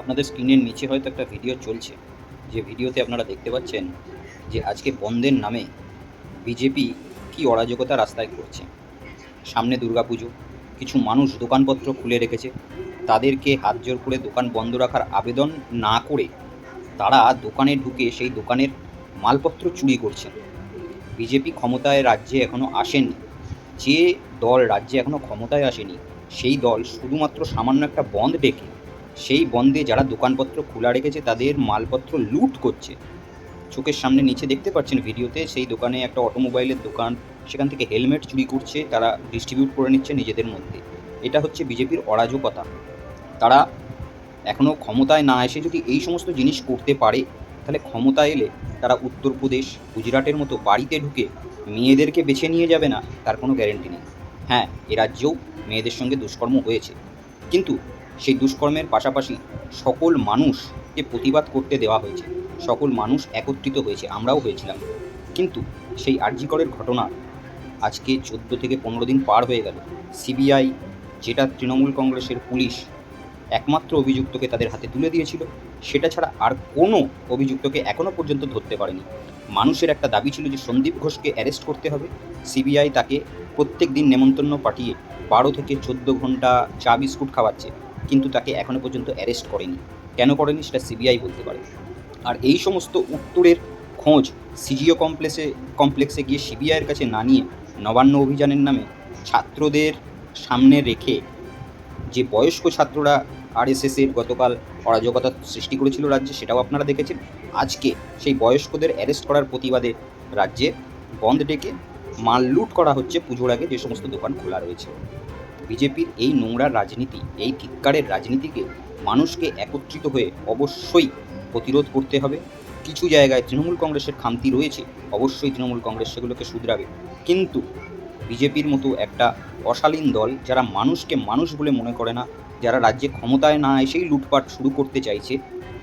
আপনাদের স্ক্রিনের নিচে হয়তো একটা ভিডিও চলছে। যে ভিডিওতে আপনারা দেখতে পাচ্ছেন যে আজকে বন্ধের নামে বিজেপি কি অরাজকতা রাস্তায় করছে। সামনে দুর্গাপুজো, কিছু মানুষ দোকানপত্র খুলে রেখেছে। তাদেরকে হাত জোর করে দোকান বন্ধ রাখার আবেদন না করে তারা দোকানে ঢুকে সেই দোকানের মালপত্র চুরি করছে বিজেপি ক্ষমতায় রাজ্যে এখনও আসেনি। যে দল রাজ্যে এখনও ক্ষমতায় আসেনি, সেই দল শুধুমাত্র সামান্য একটা বন্ধ ডেকে সেই বন্ধে যারা দোকানপত্র খোলা রেখেছে, তাদের মালপত্র লুট করছে। চোখের সামনে নিচে দেখতে পাচ্ছেন ভিডিওতে, সেই দোকানে একটা অটোমোবাইলের দোকান, সেখান থেকে হেলমেট চুরি করছে, তারা ডিস্ট্রিবিউট করে নিচ্ছে নিজেদের মধ্যে। এটা হচ্ছে বিজেপির অরাজকতা। তারা এখনও ক্ষমতায় না এসে যদি এই সমস্ত জিনিস করতে পারে, তাহলে ক্ষমতায় এলে তারা উত্তরপ্রদেশ, গুজরাটের মতো বাড়িতে ঢুকে মেয়েদেরকে বেছে নিয়ে যাবে না, তার কোনো গ্যারেন্টি নেই। হ্যাঁ এ রাজ্যেও মেয়েদের সঙ্গে দুষ্কর্ম হয়েছে। কিন্তু সেই দুষ্কর্মের পাশাপাশি সকল মানুষকে প্রতিবাদ করতে দেওয়া হয়েছে। সকল মানুষ একত্রিত হয়েছে, আমরাও হয়েছিলাম। কিন্তু সেই আর্যিকরের ঘটনা আজকে চোদ্দ থেকে পনেরো দিন পার হয়ে গেল। সিবিআই, যেটা তৃণমূল কংগ্রেসের পুলিশ, একমাত্র অভিযুক্তকে তাদের হাতে তুলে দিয়েছিল। সেটা ছাড়া আর কোনো অভিযুক্তকে এখনও পর্যন্ত ধরতে পারেনি। মানুষের একটা দাবি ছিল যে সন্দীপ ঘোষকে অ্যারেস্ট করতে হবে। সিবিআই তাকে প্রত্যেক দিন নেমন্তন্ন পাঠিয়ে বারো থেকে চোদ্দ ঘণ্টা চা বিস্কুট খাওয়াচ্ছে। কিন্তু তাকে এখনও পর্যন্ত অ্যারেস্ট করেনি। কেন করেনি সেটা সিবিআই বলতে পারে। আর এই সমস্ত উত্তরের খোঁজ সিজিও কমপ্লেক্সে কমপ্লেক্সে গিয়ে সিবিআইয়ের কাছে না নিয়ে নবান্ন অভিযানের নামে ছাত্রদের সামনে রেখে যে বয়স্ক ছাত্ররা আরএসএসের গতকাল অরাজকতা সৃষ্টি করেছিল রাজ্যে, সেটাও আপনারা দেখেছেন। আজকে সেই বয়স্কদের অ্যারেস্ট করার প্রতিবাদে রাজ্যে বন্ধ ডেকে মাল লুট করা হচ্ছে পুজোর আগে যে সমস্ত দোকান খোলা রয়েছে। বিজেপির এই নোংরা রাজনীতি, এই ধিক্কারের রাজনীতিকে মানুষকে একত্রিত হয়ে অবশ্যই প্রতিরোধ করতে হবে। কিছু জায়গায় তৃণমূল কংগ্রেসের খামতি রয়েছে, অবশ্যই তৃণমূল কংগ্রেস সেগুলোকে শুধরাবে। কিন্তু বিজেপির মতো একটা অশালীন দল যারা মানুষকে মানুষ বলে মনে করে না, যারা রাজ্যে ক্ষমতায় না এসেই লুটপাট শুরু করতে চাইছে,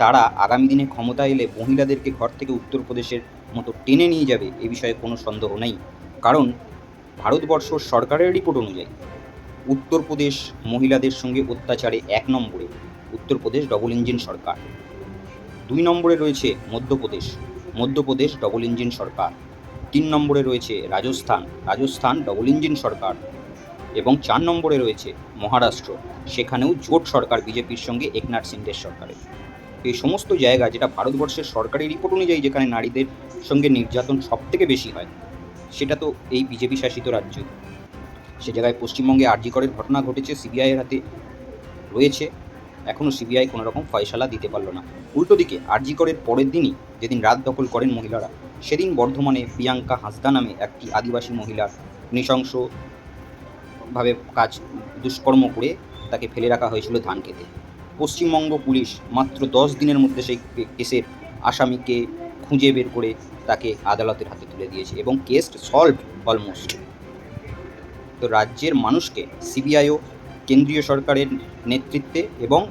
তারা আগামী দিনে ক্ষমতা এলে মহিলাদেরকে ঘর থেকে উত্তরপ্রদেশের মতো টেনে নিয়ে যাবে, এ বিষয়ে কোনো সন্দেহ নেই। কারণ ভারতবর্ষ সরকারের রিপোর্ট অনুযায়ী উত্তরপ্রদেশ মহিলাদের সঙ্গে অত্যাচারে এক নম্বরে, উত্তরপ্রদেশ ডবল ইঞ্জিন সরকার। দুই নম্বরে রয়েছে মধ্যপ্রদেশ মধ্যপ্রদেশ ডবল ইঞ্জিন সরকার। তিন নম্বরে রয়েছে রাজস্থান রাজস্থান ডবল ইঞ্জিন সরকার। এবং চার নম্বরে রয়েছে মহারাষ্ট্র, সেখানেও জোট সরকার বিজেপির সঙ্গে একনাথ সিন্ডের সরকারের। এই সমস্ত জায়গা যেটা ভারতবর্ষের সরকারি রিপোর্ট অনুযায়ী যেখানে নারীদের সঙ্গে নির্যাতন সব থেকে বেশি হয়, সেটা তো এই বিজেপি শাসিত রাজ্য। সে জায়গায় পশ্চিমবঙ্গে আরজিকরের ঘটনা ঘটেছে সিবিআইয়ের হাতে রয়েছে। এখনও সিবিআই কোনো রকম ফয়সালা দিতে পারল না। উল্টো দিকে আরজিকরের পরের দিনই যেদিন রাত দখল করেন মহিলারা, সেদিন বর্ধমানে প্রিয়াঙ্কা হাসদা নামে একটি আদিবাসী মহিলার নৃশংসভাবে কাজ, দুষ্কর্ম করে তাকে ফেলে রাখা হয়েছিল ধান খেতে। পশ্চিমবঙ্গ পুলিশ মাত্র দশ দিনের মধ্যে সেই কেসের আসামিকে খুঁজে বের করে তাকে আদালতের হাতে তুলে দিয়েছে এবং কেস সলভ অলমোস্ট। রাজ্যের মানুষকে সিবিআইও কেন্দ্রীয় সরকারের নেতৃত্বে এবং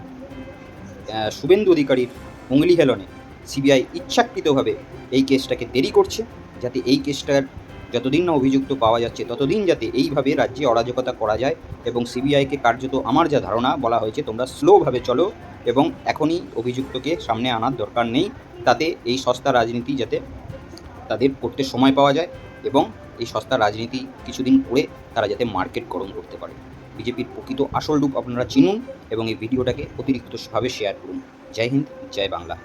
শুভেন্দু অধিকারীর উঙ্গলি হেলনে সিবিআই ইচ্ছাকৃতভাবে এই কেসটাকে দেরি করছে, যাতে এই কেসটার যতদিন না অভিযুক্ত পাওয়া যাচ্ছে, ততদিন যাতে এইভাবে রাজ্যে অরাজকতা করা যায় এবং সিবিআইকে কার্যত আমার যা ধারণা বলা হয়েছে, তোমরা স্লোভাবে চলো এবং এখনই অভিযুক্তকে সামনে আনার দরকার নেই, তাতে এই সস্তা রাজনীতি যাতে তাদের করতে সময় পাওয়া যায়। এবং এই সস্তা রাজনীতি কিছুদিন করে তারা যাতে মার্কেট গরম করতে পারে। বিজেপির প্রকৃত আসল রূপ আপনারা চিনুন এবং এই ভিডিওটাকে অতিরিক্তভাবে শেয়ার করুন। জয় হিন্দ, জয় বাংলা।